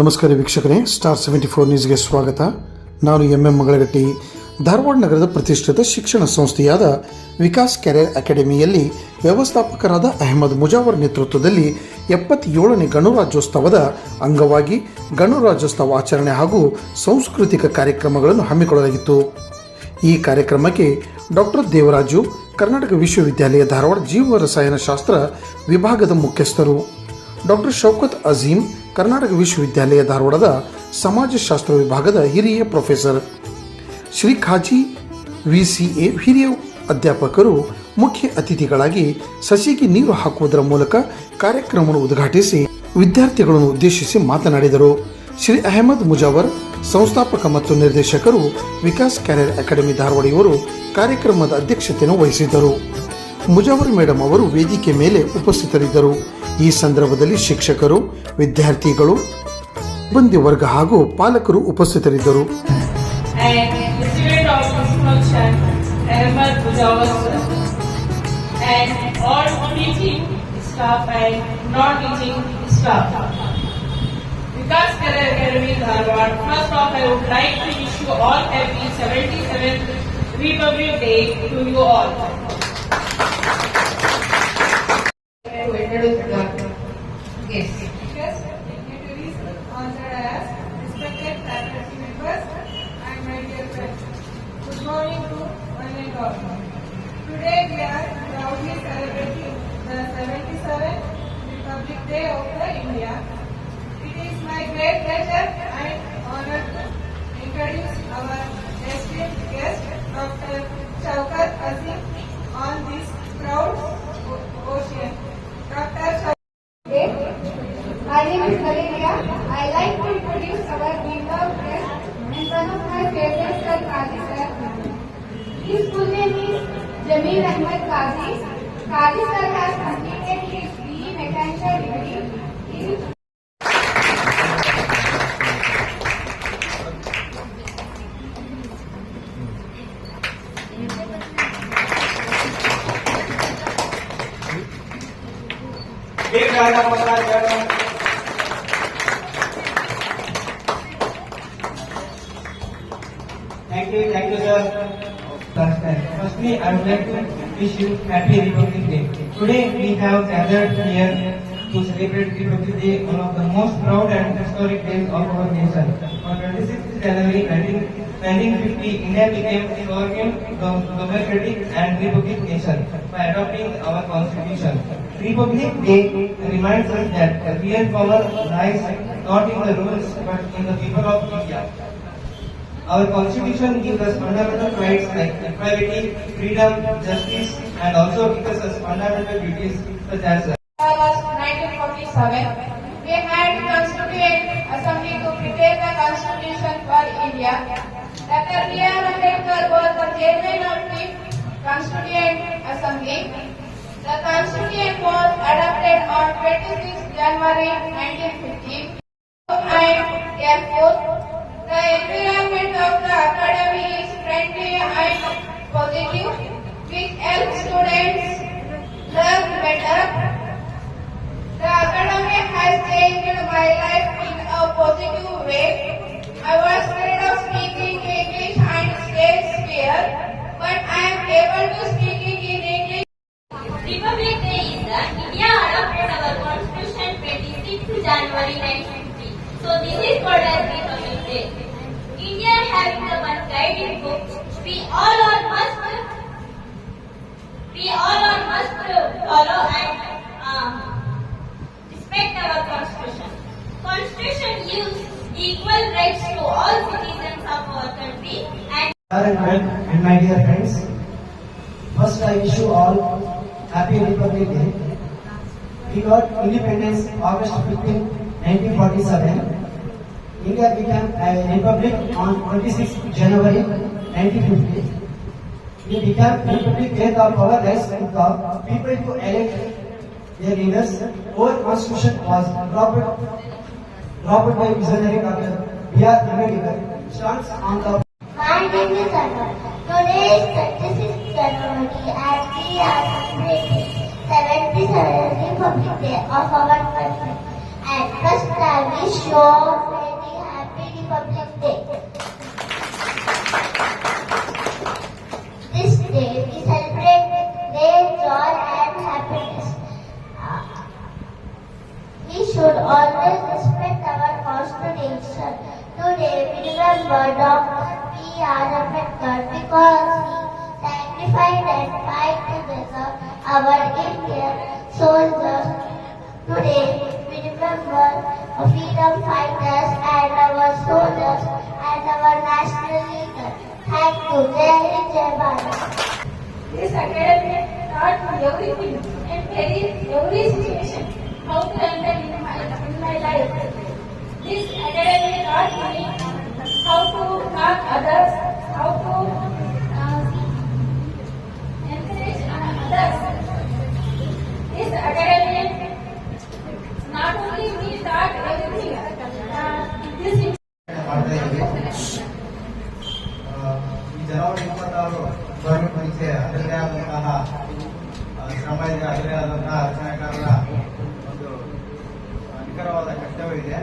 ನಮಸ್ಕಾರ ವೀಕ್ಷಕರೇ star seventy four ನ್ಯೂಸ್ಗೆ ಸ್ವಾಗತ. ನಾನು ಎಂ ಎಂ ಮಗಳಗಟ್ಟಿ. ಧಾರವಾಡ ನಗರದ ಪ್ರತಿಷ್ಠಿತ ಶಿಕ್ಷಣ ಸಂಸ್ಥೆಯಾದ ವಿಕಾಸ್ ಕೆರಿಯರ್ ಅಕಾಡೆಮಿಯಲ್ಲಿ ವ್ಯವಸ್ಥಾಪಕರಾದ ಅಹಮದ್ ಮುಜಾವರ್ ನೇತೃತ್ವದಲ್ಲಿ ಎಪ್ಪತ್ತೇಳನೇ ಗಣರಾಜ್ಯೋತ್ಸವದ ಅಂಗವಾಗಿ ಗಣರಾಜ್ಯೋತ್ಸವ ಆಚರಣೆ ಹಾಗೂ ಸಾಂಸ್ಕೃತಿಕ ಕಾರ್ಯಕ್ರಮಗಳನ್ನು ಹಮ್ಮಿಕೊಳ್ಳಲಾಗಿತ್ತು. ಈ ಕಾರ್ಯಕ್ರಮಕ್ಕೆ ಡಾಕ್ಟರ್ ದೇವರಾಜು, ಕರ್ನಾಟಕ ವಿಶ್ವವಿದ್ಯಾಲಯ ಧಾರವಾಡ ಜೀವ ರಸಾಯನಶಾಸ್ತ್ರ ವಿಭಾಗದ ಮುಖ್ಯಸ್ಥರು. ಡಾಕ್ಟರ್ ಶೌಕತ್ ಅಜೀಂ ಕರ್ನಾಟಕ ವಿಶ್ವವಿದ್ಯಾಲಯ ಧಾರವಾಡದ ಸಮಾಜಶಾಸ್ತ್ರ ವಿಭಾಗದ ಹಿರಿಯ professor. Shri Khaji V C A ಹಿರಿಯ ಅಧ್ಯಾಪಕರು ಮುಖ್ಯ ಅತಿಥಿಗಳಾಗಿ ಸಸಿಗೆ ನೀರು ಹಾಕುವುದರ ಮೂಲಕ ಕಾರ್ಯಕ್ರಮವನ್ನು ಉದ್ಘಾಟಿಸಿ ವಿದ್ಯಾರ್ಥಿಗಳನ್ನು ಉದ್ದೇಶಿಸಿ ಮಾತನಾಡಿದರು. ಶ್ರೀ ಅಹಮದ್ ಮುಜಾವರ್, ಸಂಸ್ಥಾಪಕ ಮತ್ತು ನಿರ್ದೇಶಕರು ವಿಕಾಸ್ ಕ್ಯಾರಿಯರ್ ಅಕಾಡೆಮಿ ಧಾರವಾಡಿಯವರು ಕಾರ್ಯಕ್ರಮದ ಅಧ್ಯಕ್ಷತೆಯನ್ನು ವಹಿಸಿದ್ದರು. ಮುಜಾವರ್ ಮೇಡಮ್ ಅವರು ವೇದಿಕೆ ಮೇಲೆ ಉಪಸ್ಥಿತರಿದ್ದರು ಈ ಸಂದರ್ಭದಲ್ಲಿ ಶಿಕ್ಷಕರು ವಿದ್ಯಾರ್ಥಿಗಳು ಸಿಬ್ಬಂದಿ ವರ್ಗ ಹಾಗೂ ಪಾಲಕರು ಉಪಸ್ಥಿತರಿದ್ದರು. Vikas Career Academy Dharwad, first off I would like to wish all happy 77th Republic Day to you all. As respected members, and my dear friends. Good morning to one and all. Today we are celebrating the 77th Republic Day of India. It is my great pleasure इस पुण्य ही जमीर Ahmed Kazi Kazi Sarkar completed his BE Mechanical degree Would like to wish you Happy Republic Day. Today, we have gathered here to celebrate Republic Day, one of the most proud and historic days of our nation. On 26th January 1950, India became a sovereign, democratic and republic nation by adopting our constitution. Republic Day reminds us that the real power lies not in the rules but in the people of India. Our constitution gives us fundamental rights like equality, freedom, justice, and also gives us fundamental duties such as uh, was 1947. We had Constituent Assembly to prepare the Constitution for India. Dr. B.R. Ambedkar was the chairman of the Constituent Assembly. The Constitution was adopted on 26 January 1950. And therefore, the environment of the academy is friendly and positive, which helps students learn better. The academy has changed my life in a positive way. I was afraid of speaking English and stage and and and my dear friends, first I wish you all happy Republic Day. We got independence August 15, 1947. India became a republic on 26 January 1950. We became a republic where the power with the people to elect their leaders. Our constitution was dropped, dropped by visionary Dr. B.R. Ambedkar. Stands on the My name is Anna. Is January and we are celebrating 77th Republic. And first you leaders. Thank you. Jai Hind, Jai Bharat. This academy taught me everything and very every situation how to handle in my in my life. This academy taught me how to help others, how to uh, encourage uh, others. This academy not only we taught everything. ಇದೆ ಆದಂತಹ ರಚನಾಕಾರರ ಒಂದು ನಿಖರವಾದ ಕರ್ತವ್ಯ ಇದೆ.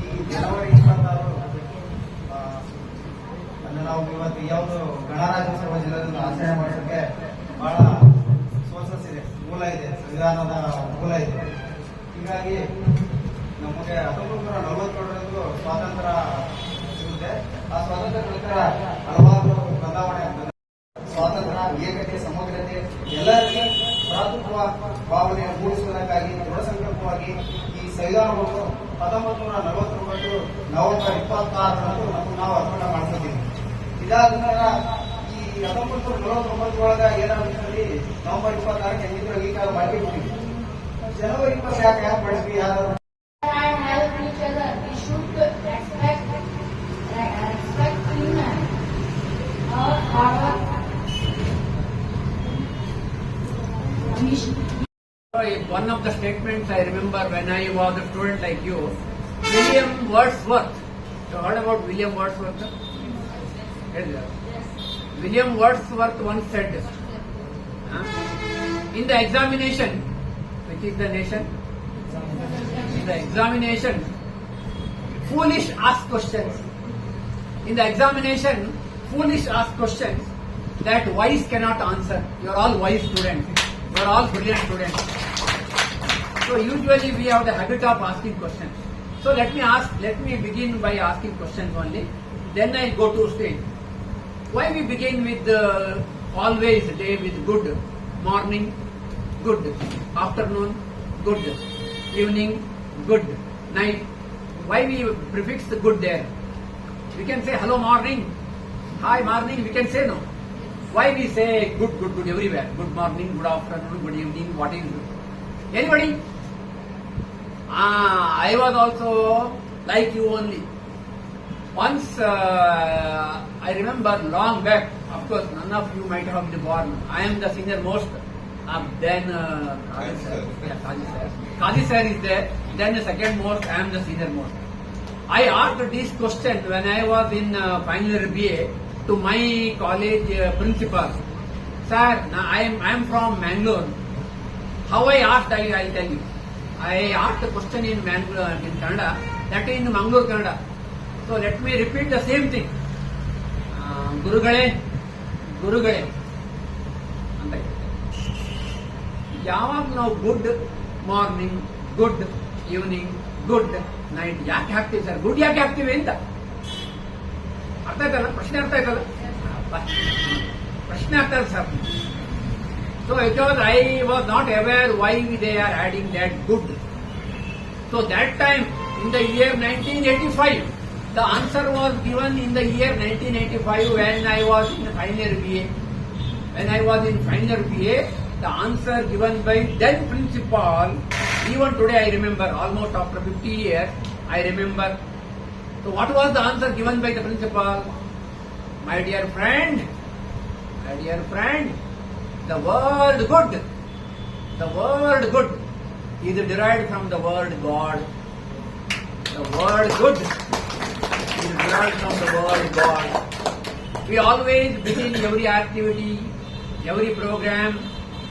ಈ ಜನವರಿ ಇಪ್ಪತ್ತಾರು ಅಂದ್ರೆ ನಾವು ಇವತ್ತು ಯಾವುದು ಗಣರಾಜ್ಯೋತ್ಸವ ಜಿಲ್ಲೆಯಲ್ಲಿ ಆಚರಣೆ ಮಾಡೋದಕ್ಕೆ ಬಹಳ ಸೋರ್ಸಸ್ ಇದೆ, ಮೂಲ ಇದೆ, ಸಂವಿಧಾನದ ಮೂಲ ಇದೆ. ಹೀಗಾಗಿ ನಮಗೆ ಹತ್ತೊಂಬತ್ತು ನೂರ ನಲವತ್ತೇಳರಂದು ಸ್ವಾತಂತ್ರ್ಯ ಸಿಗುತ್ತೆ. ಆ ಸ್ವಾತಂತ್ರ್ಯ ನಂತರ ಹಲವಾರು ಬದಲಾವಣೆ ಸ್ವಾತಂತ್ರ್ಯ ಏಕತೆ ಸಮಗ್ರತೆ ಎಲ್ಲರಿಗೆ ಪ್ರಾಥಮಿಕ ಭಾವನೆಯನ್ನು ಮೂಡಿಸುವುದಕ್ಕಾಗಿ ದೃಢ ಸಂಕಲ್ಪವಾಗಿ ಈ ಸಂವಿಧಾನವನ್ನು ಹತ್ತೊಂಬತ್ತು ನೂರ ನಲವತ್ತೊಂಬತ್ತು ನವೆಂಬರ್ ಇಪ್ಪತ್ತಾರರಂದು ನಾವು ನಾವು ಅರ್ಪಣ ಮಾಡ್ಕೊತೀವಿ ಇದಾದ ನಂತರ ಈ ಹತ್ತೊಂಬತ್ತು ನೂರ ನಲವತ್ತೊಂಬತ್ತರೊಳಗ ಏನಾಗುತ್ತೆ ನವೆಂಬರ್ ಇಪ್ಪತ್ತಾರಕ್ಕೆ ಅಂಗೀಕಾರ ಮಾಡಿಬಿಡ್ತೀವಿ ಜನವರಿ ಇಪ್ಪತ್ತು ಯಾಕೆ ಯಾಕೆ ಮಾಡಿದ್ವಿ? ಯಾರು One of the statements I remember when I was a student like you, William Wordsworth. You heard about William Wordsworth? Yes. William Wordsworth once said, huh, in the examination, which is the nation, in the examination, foolish ask questions. In the examination, foolish ask questions that wise cannot answer. You are all wise students. You are all brilliant students. So usually we have the habit of asking questions. So let me ask, let me begin by asking questions only. Then I go to stage. Why we begin with the always day with good morning, good afternoon, good evening, good night. Why we prefix the good there? We can say hello morning, hi morning. We can say no. Why we say good, good, good everywhere? Good morning, good afternoon, good evening. What is anybody? Ah, I was also like you only. Once uh, I remember long back. Of course, none of you might have been born. I am the senior most. Um, then uh, Kazi sir. Yeah, Kazi sir. Kazi sir is there. Then the second most. I am the senior most. I asked this question when I was in uh, final year BA to my college uh, principal. Sir, now I am I am from Mangalore. How I asked, I I tell you. I asked question in Mangalore in Kannada that in Mangaluru Kannada so let me repeat the same thing ಗುರುಗಳೇ ಗುರುಗಳೇ ಅಂತ ಯಾವಾಗ ನಾವು good morning good evening good night ಯಾಕೆ ಹಾಕ್ತೀವಿ sir good ಯಾಕೆ ಹಾಕ್ತೀವಿ ಅಂತ? ಅರ್ಥ ಆಯ್ತಲ್ಲ? ಪ್ರಶ್ನೆ ಅರ್ಥ ಆಯ್ತಲ್ಲ? ಪ್ರಶ್ನೆ ಆಗ್ತದೆ sir So because I was not aware why they are adding that good. So that time in the year 1985, the answer was given in the year 1985 when I was in final BA. When I was in final BA, the answer given by then principal, even today I remember, almost after 50 years, I remember. So what was the answer given by the principal? My dear friend, my dear friend, the word good, the word good is derived from the word God. The word good is derived from the word God. We always begin every activity, every program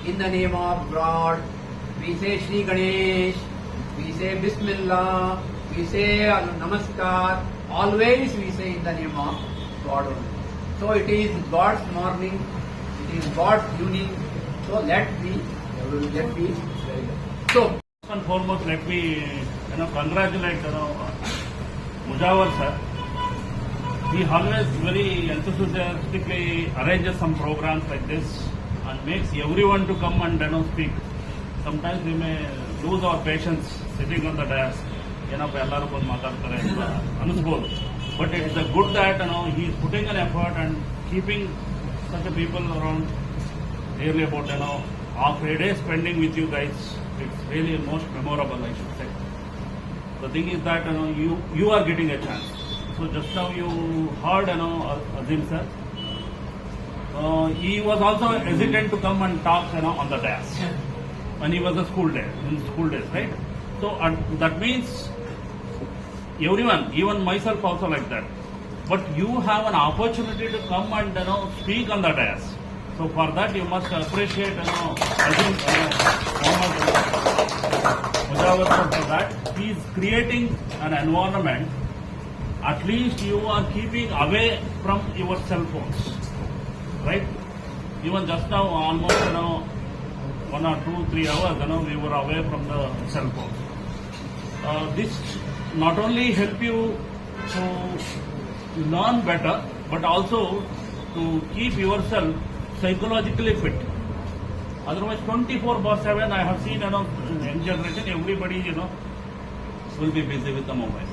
in the name of God. We say Sri Ganesh, we say Bismillah, we say Namaskar, always we say in the name of God. So it is God's morning, it is God's evening, so let me, let me, so First and foremost, let me, you know, congratulate, you know, Mujawar sir. He always very enthusiastically arranges some programs like this and makes everyone to come and, you know, speak. Sometimes we may lose our patience sitting on the dais. ಏನಪ್ಪ ಎಲ್ಲರೂ ಬಂದು ಮಾತಾಡ್ತಾರೆ ಅಂತ ಅನಿಸ್ಬೋದು but it's a good that no he is putting an effort and keeping such a people around nearly about you know half a day spending with you guys. It's really most memorable i should say. The thing is that you know you you are getting a chance. So just how you heard you know azim sir. Uh, he was also hesitant to come and talk you know on the desk when he was a school day in school days right? So uh, that means everyone even myself also like that. But you have an opportunity to come and you know speak on the dais. So for that you must appreciate you know I think you for that. He is creating an environment. At least you are keeping away from your cell phones, right? Even just now, almost you know one or two, three hours, you know, we were away from the cell phone. Uh, this not only help you to learn better, but also to keep yourself psychologically fit. Otherwise, 24 by 7, I have seen, you know, young generation, everybody, you know, will be busy with the mobile.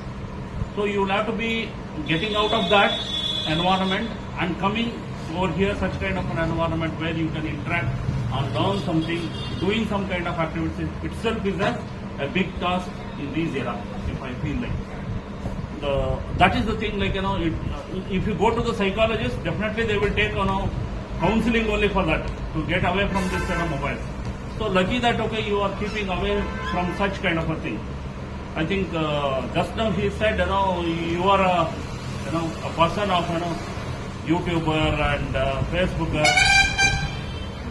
So you will have to be getting out of that environment and coming over here, such kind of an environment where you can interact and learn something, doing some kind of activities itself is a, a big task in this era, if I feel like. The, that is the thing, like, you know, uh, if you go to the psychologist, definitely they will take, you know, counseling only for that, to get away from this kind of mobile. So lucky that, okay, you are keeping away from such kind of a thing. I think uh, just now he said, you know, you are a, you know, a person of, you know, YouTuber and uh, Facebooker,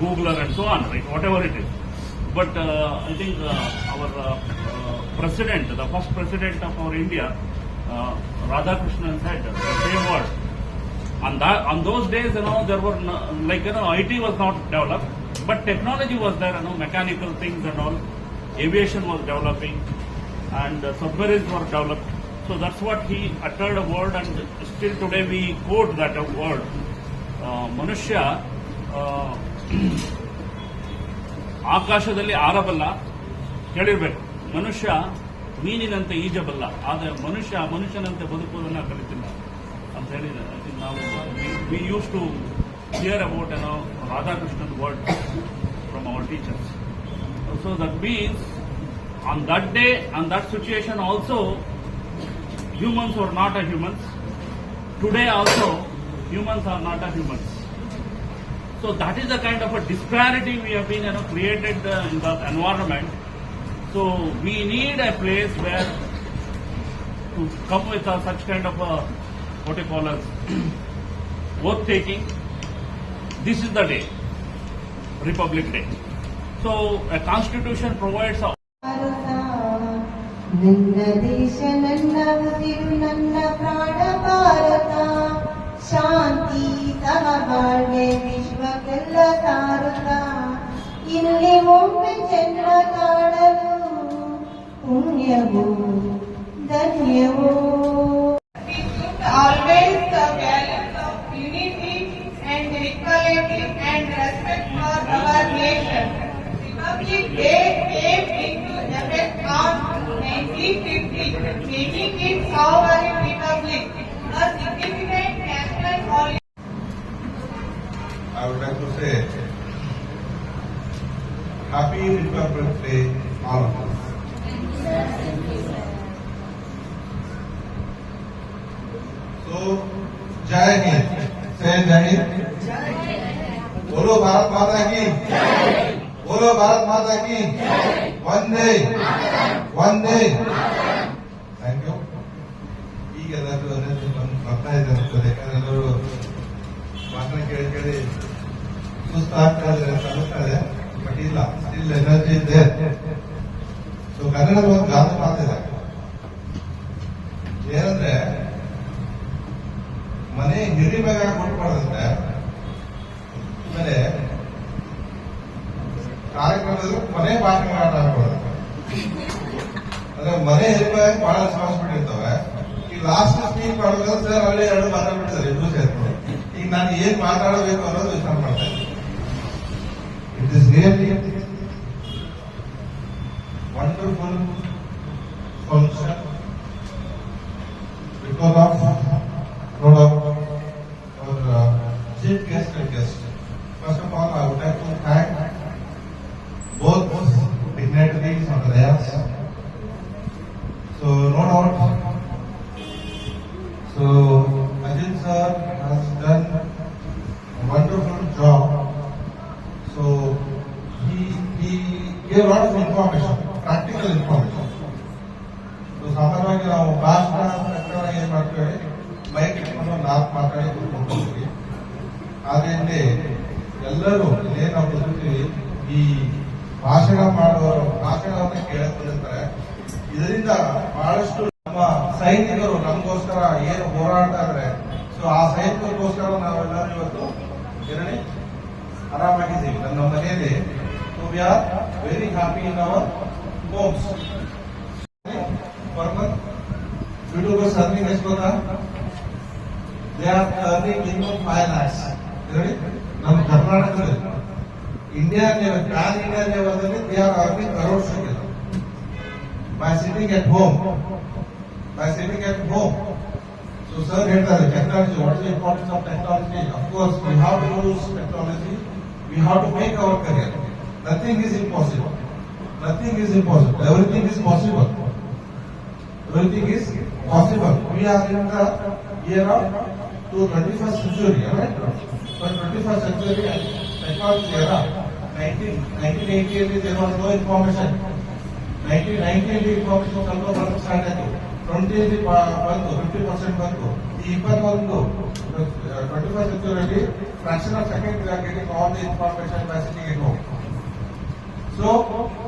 Googler and so on, right? Whatever it is. But uh, I think uh, our uh, uh, president, the first president of our India, uh, Radhakrishnan said the same word. On that, on those days, you know, there were no, like you know, IT was not developed, but technology was there. You know, mechanical things and all. Aviation was developing, and uh, submarines were developed. So that's what he uttered a word, and still today we quote that word. Uh, Manushya uh, ಆಕಾಶದಲ್ಲಿ ಆರಬಲ್ಲ ಮನುಷ್ಯ ಮೀನಿನಂತೆ ಈಜಬಲ್ಲ, ಆದರೆ ಮನುಷ್ಯ ಮನುಷ್ಯನಂತೆ ಬದುಕುವುದನ್ನು ಕಲಿತಿಲ್ಲ ಅಂತ ಹೇಳಿದ್ದಾರೆ. ನಾವು we use to hear about ಏನೋ Radhakrishnan word from our teachers so that means on that day on that situation also humans are not a humans today also humans are not a humans so that is a kind of a disparity we have been ಏನೋ created in that environment So we need a place where to come with a, such kind of a what you call as oath taking. This is the day, Republic Day. So a constitution provides a Bharat ನನ್ನ ದೇಶ ನನ್ನ ಉಸಿರು ನನ್ನ ಪ್ರಾಣ ಭಾರತ ಶಾಂತಿ ಸಹಬಾಳ್ವೆ ವಿಶ್ವಕ್ಕೆಲ್ಲ ಸಾರುತ್ತ ಇಲ್ಲಿ ಒಮ್ಮೆ ಚಂದ್ರ ಕಾಣಲು పుణ్యము ధన్యము Happy Republic Day, all of us. बोलो भारत माता की वंदे वंदे ಥ್ಯಾಂಕ್ ಯು ಈಗ ಎಲ್ಲರೂ ಅದನ್ನು ಬಂದು ಬರ್ತಾ ಇದೆ ಅನ್ಸ್ತದೆ ಯಾಕಂದ್ರೆ ಎಲ್ಲರೂ ಭಾಷಣ ಕೇಳಿ ಕೇಳಿ ಸುಸ್ತಾಗ್ತಾ ಇದೆ ಅಂತ ಅನಿಸ್ತಾ ಇದೆ ಬಟ್ ಇಲ್ಲ ಸ್ಟಿಲ್ ಎನರ್ಜಿ ಇದೆ ಸೊ ಕನ್ನಡ ಅದರಲ್ಲಿ ಒಂದು ಗಾದೆ ಮಾತಿದೆ ಏನಂದ್ರೆ ಮನೆ ಹಿರಿಮೆಗ ಕೊಟ್ಕೊಡದಂತೆ ಕಾರ್ಯಕ್ರಮದಲ್ಲಿ ಕೊನೆ ಭಾಷಣ ಆಟ ಆಡ್ಕೊಳ್ಳೋದು ಅಂದ್ರೆ ಮನೆ ಹಿರಿಮೆಗಾಗಿ ಬಹಳ ರೆಸ್ಪಾನ್ಸಿಬಿಲಿಟಿ ಇರ್ತವೆ. ಈಗ ಲಾಸ್ಟ್ ಸ್ಪೀಚ್ ಮಾಡ್ಬೇಕಾದ್ರೆ ಸರ್ ಅಲ್ಲೇ ಎರಡು ಮಾತಾಡ್ಬಿಡ್ತಾರೆ ಇಬ್ರು ಸೇರ್ಕೊಂಡು. ಈಗ ನಾನು ಏನ್ ಮಾತಾಡಬೇಕು ಅನ್ನೋದು ವಿಚಾರ ಮಾಡ್ತಾ ಇದ್ದೀನಿ. It is really wonderful function because of lot of our uh, chief guest and guest. First of all, I would like to thank both dignitaries on the dais. So, no doubt, so Ajit sir has done a wonderful job. So, he, he gave a lot of information, practical information. So ಸಾಮಾನ್ಯವಾಗಿ ನಾವು ಭಾಷಣ ಪ್ರಕರಣ ಏನ್ ಮಾಡ್ತೇವೆ mic ಇಟ್ಕೊಂಡು ನಾಲ್ಕು ಮಾತಾಡಿ ತಿಳ್ಕೊಂಡಿದ್ದೀವಿ ಆದ್ರೆ ಎಲ್ಲರೂ ಇಲ್ಲೇ ನಾವು ಕೂತಿರ್ತೀವಿ ಈ ಭಾಷಣ ಮಾಡುವವರು ಭಾಷಣವನ್ನ ಕೇಳಕ್ ಬಂದಿರ್ತಾರೆ ಇದರಿಂದ ಬಹಳಷ್ಟು ನಮ್ಮ ಸೈನಿಕರು ನಮಗೋಸ್ಕರ ಏನು ಹೋರಾಡ್ತಾ ಇದ್ದಾರೆ ಸೊ ಆ ಸೈನಿಕರಿಗೋಸ್ಕರ ನಾವೆಲ್ಲರೂ ಇವತ್ತು ಏನೇ ಆರಾಮಾಗಿದ್ದೀವಿ ನಮ್ಮ ಮನೆಯಲ್ಲಿ we are very happy in our homes. YouTubers earning ಎಷ್ಟು ಗೊತ್ತಾ? They are earning minimum five lakhs. ಹೇಳಿ ನಮ್ಮ ಕರ್ನಾಟಕದಲ್ಲಿ India level pan India ಲೆವೆಲ್ನಲ್ಲಿ they are earning crores by sitting at home by sitting at home so sir ಹೇಳ್ತಾರೆ technology what is importance of technology of course we have to use technology we have to make our career nothing is impossible nothing is impossible everything is possible everything is possible. We are in the year of to 21st century, right? But 21st century technology era, 19, 1980 ಅಲ್ಲಿ there was no information. 1990 ಅಲ್ಲಿ information ಸ್ವಲ್ಪ ಬರಕ್ಕೆ start ಆಯ್ತು twenty ಅಲ್ಲಿ ಬಂತು fifty percent ಬಂತು ಈ ಇಪ್ಪತ್ತೊಂದು twenty first ಸೆಂಚುರಿಯಲ್ಲಿ fraction of second we are getting all the information by sitting it home So,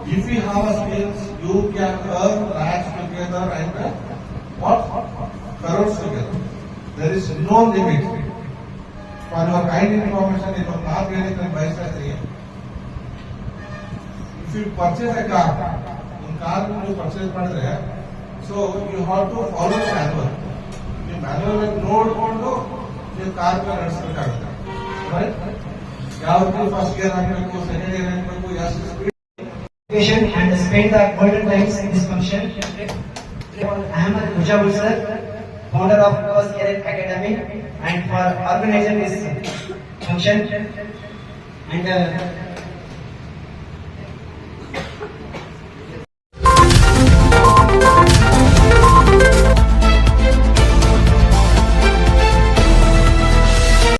if you have a skills, you can earn lakhs together and uh, what? Crores together. There is no limit for your kind information. It was not buy such a real. If you purchase a car, उन car को जो purchase पड़ रहा है, so you have to follow the manual. the manual is note कौन दो, ये car का रजिस्टर कर दो, right? क्या होती है फ़र्स्ट ईयर रैंक में को सेकंड ईयर रैंक में को या speed patient and spend the golden times in this function. On Ahmed Mujabul sir, founder of Vikas Career Academy and for organizing this function. And uh,